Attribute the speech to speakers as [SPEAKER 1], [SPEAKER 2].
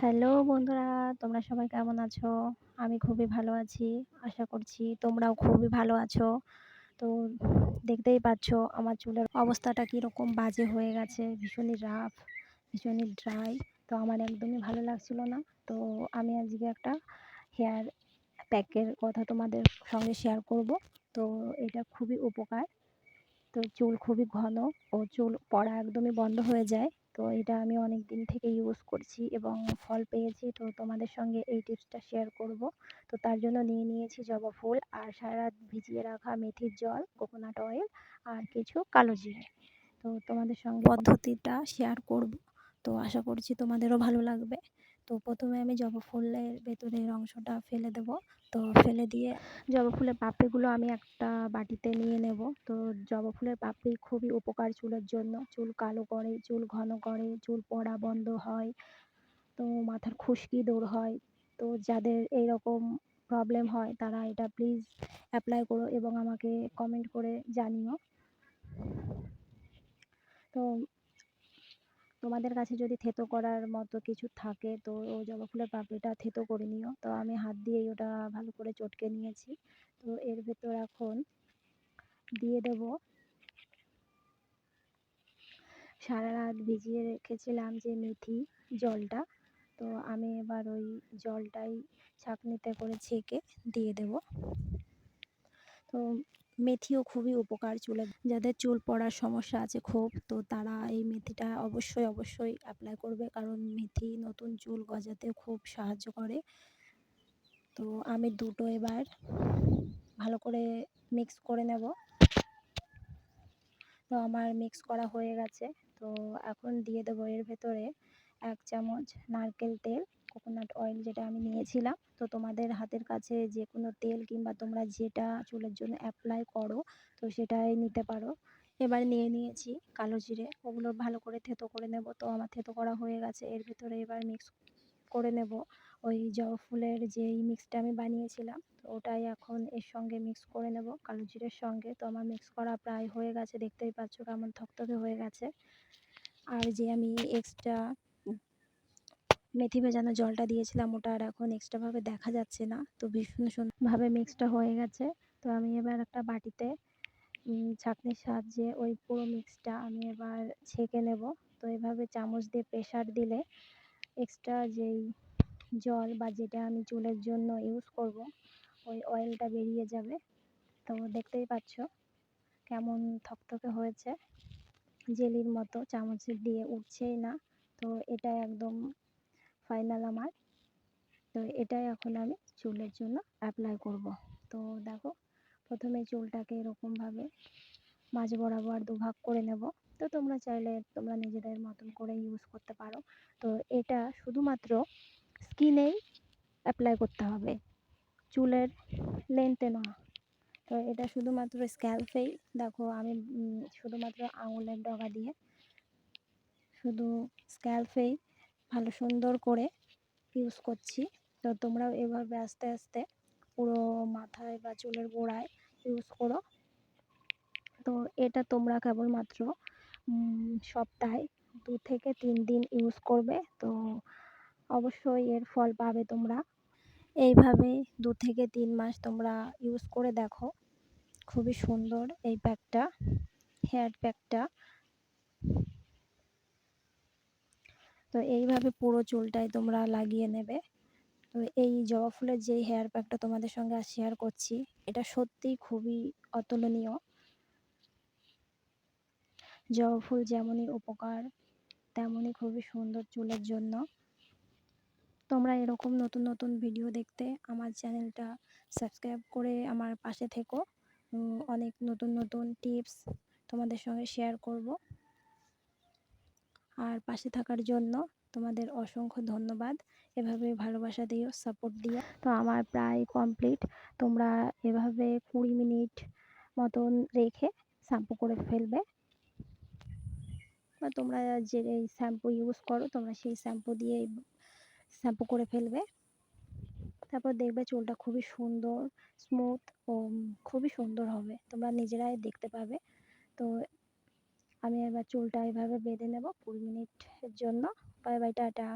[SPEAKER 1] Hello বন্ধুরা, তোমরা সবাই কেমন আছো? আমি খুবই ভালো আছি, আশা করছি তোমরাও খুবই ভালো আছো। তো দেখতেই পাচ্ছ আমার চুলের অবস্থাটা কীরকম বাজে হয়ে গেছে, ভীষণই রাফ ভীষণই ড্রাই তো আমার একদমই ভালো লাগছিল না। তো আমি আজকে একটা হেয়ার প্যাকের কথা তোমাদের সঙ্গে শেয়ার করব। তো এটা খুবই উপকার। তো চুল খুবই ঘন, ও চুল পড়া একদমই বন্ধ হয়ে যায়। তো এটা আমি অনেক দিন থেকে ইউজ করছি এবং ফল পেয়েছি। তো তোমাদের সঙ্গে এই টিপসটা শেয়ার করব। তো তার জন্য নিয়ে নিয়েছি জবা ফুল আর সারা ভিজিয়ে রাখা মেথির জল কোকোনাট অয়েল আর কিছু কালো জিরে। তো তোমাদের সঙ্গে পদ্ধতিটা শেয়ার করব। তো আশা করছি তোমাদেরও ভালো লাগবে। তো প্রথমে আমি জবা ফুলের ভেতরের অংশটা ফেলে দেব। তো ফেলে দিয়ে জবা ফুলের পাপড়িগুলো আমি একটা বাটিতে নিয়ে নেব। তো জবা ফুলের পাপড়ি খুবই উপকার চুলের জন্য। চুল কালো করে, চুল ঘন করে, চুল পড়া বন্ধ হয়, তো মাথার খুশকি দূর হয়। তো যাদের এই রকম প্রবলেম হয়, তারা এটা প্লিজ অ্যাপ্লাই করো এবং আমাকে কমেন্ট করে জানিও। তো তোমাদের কাছে যদি থেতো করার মতো কিছু থাকে, তো ও জবা ফুলের পাপড়িটা থেতো করে নিও। তো আমি হাত দিয়েই ওটা ভালো করে চটকে নিয়েছি। তো এর ভেতর এখন দিয়ে দেব সারা রাত ভিজিয়ে রেখেছিলাম যে মেথি জলটা। তো আমি এবার ওই জলটাই ছাঁকনিতে করে ছেঁকে দিয়ে দেব। তো মেথিও খুবই উপকার চুলে। যাদের চুল পড়ার সমস্যা আছে খুব, তো তারা এই মেথিটা অবশ্যই অবশ্যই অ্যাপ্লাই করবে। কারণ মেথি নতুন চুল গজাতে খুব সাহায্য করে। তো আমি দুটো এবার ভালো করে মিক্স করে নেব। তো আমার মিক্স করা হয়ে গেছে। তো এখন দিয়ে দেবো এর ভেতরে এক চামচ নারকেল তেল। কোকোনাট অয়েল যেটা আমি নিয়েছিলাম। তো তোমাদের হাতের কাছে যে কোনো তেল কিংবা তোমরা যেটা চুলের জন্য অ্যাপ্লাই করো, তো সেটাই নিতে পারো। এবার নিয়ে নিয়েছি কালো জিরে। ওগুলো ভালো করে থেতো করে নেব। তো আমার থেতো করা হয়ে গেছে। এর ভিতরে এবার মিক্স করে নেব। ওই জবা ফুলের যেই মিক্সটা আমি বানিয়েছিলাম, তো ওটাই এখন এর সঙ্গে মিক্স করে নেব। কালো জিরের সঙ্গে। তো আমার মিক্স করা প্রায় হয়ে গেছে। দেখতেই পাচ্ছ কেমন থকথকে হয়ে গেছে। আর যে আমি এক্সট্রা মেথি ভেজানো জলটা দিয়েছিলাম, ওটা আর এখন এক্সট্রাভাবে দেখা যাচ্ছে না। তো ভীষণ সুন্দরভাবে মিক্সটা হয়ে গেছে। তো আমি এবার একটা বাটিতে ছাঁকনির সাহায্যে ওই পুরো মিক্সটা আমি এবার ছেঁকে নেব। তো এভাবে চামচ দিয়ে প্রেশার দিলে এক্সট্রা যেই জল বা যেটা আমি চুলের জন্য ইউজ করব, ওই অয়েলটা বেরিয়ে যাবে। তো দেখতেই পাচ্ছ কেমন থকথকে হয়েছে। জেলির মতো চামচ দিয়ে উঠছেই না। তো এটা একদম ফাইনাল আমার। তো এটাই এখন আমি চুলের জন্য অ্যাপ্লাই করব। তো দেখো, প্রথমে চুলটাকে এরকমভাবে মাঝ বরাবর দুভাগ করে নেব। তো তোমরা চাইলে তোমরা নিজেদের মতন করে ইউজ করতে পারো। তো এটা শুধুমাত্র স্কিনেই অ্যাপ্লাই করতে হবে। চুলের লেন্থে নয় তো এটা শুধুমাত্র স্ক্যাল্পেই দেখো, আমি শুধুমাত্র আঙুলের ডগা দিয়ে শুধু স্ক্যাল্পেই ভালো সুন্দর করে ইউজ করছি। তো তোমরাও এভাবে আস্তে আস্তে পুরো মাথায় বা চুলের গোড়ায় ইউজ করো। তো এটা তোমরা কেবলমাত্র সপ্তাহে দু থেকে তিন দিন ইউজ করবে। তো অবশ্যই এর ফল পাবে তোমরা। এইভাবে দু থেকে তিন মাস তোমরা ইউজ করে দেখো। খুবই সুন্দর এই প্যাকটা হেয়ার প্যাকটা তো এইভাবে পুরো চুলটাই তোমরা লাগিয়ে নেবে। তো এই জবা ফুলের যেই হেয়ার প্যাকটা তোমাদের সঙ্গে শেয়ার করছি, এটা সত্যিই খুবই অতুলনীয়। জবা ফুল যেমনই উপকার, তেমনই খুবই সুন্দর চুলের জন্য। তোমরা এরকম নতুন নতুন ভিডিও দেখতে আমার চ্যানেলটা সাবস্ক্রাইব করে আমার পাশে থেকো। অনেক নতুন নতুন টিপস তোমাদের সঙ্গে শেয়ার করব। আর পাশে থাকার জন্য তোমাদের অসংখ্য ধন্যবাদ। এভাবে ভালোবাসা দিও সাপোর্ট দিও। তো আমার প্রায় কমপ্লিট তোমরা এভাবে কুড়ি মিনিট মতন রেখে শ্যাম্পু করে ফেলবে। বা তোমরা যে শ্যাম্পু ইউজ করো, তোমরা সেই শ্যাম্পু দিয়ে শ্যাম্পু করে ফেলবে। তারপর দেখবে চুলটা খুবই সুন্দর স্মুথ ও খুবই সুন্দর হবে। তোমরা নিজেরাই দেখতে পাবে। তো আমি এবার চুলটা এভাবে বেঁধে নেব কুড়ি মিনিটের জন্য। Bye bye tata.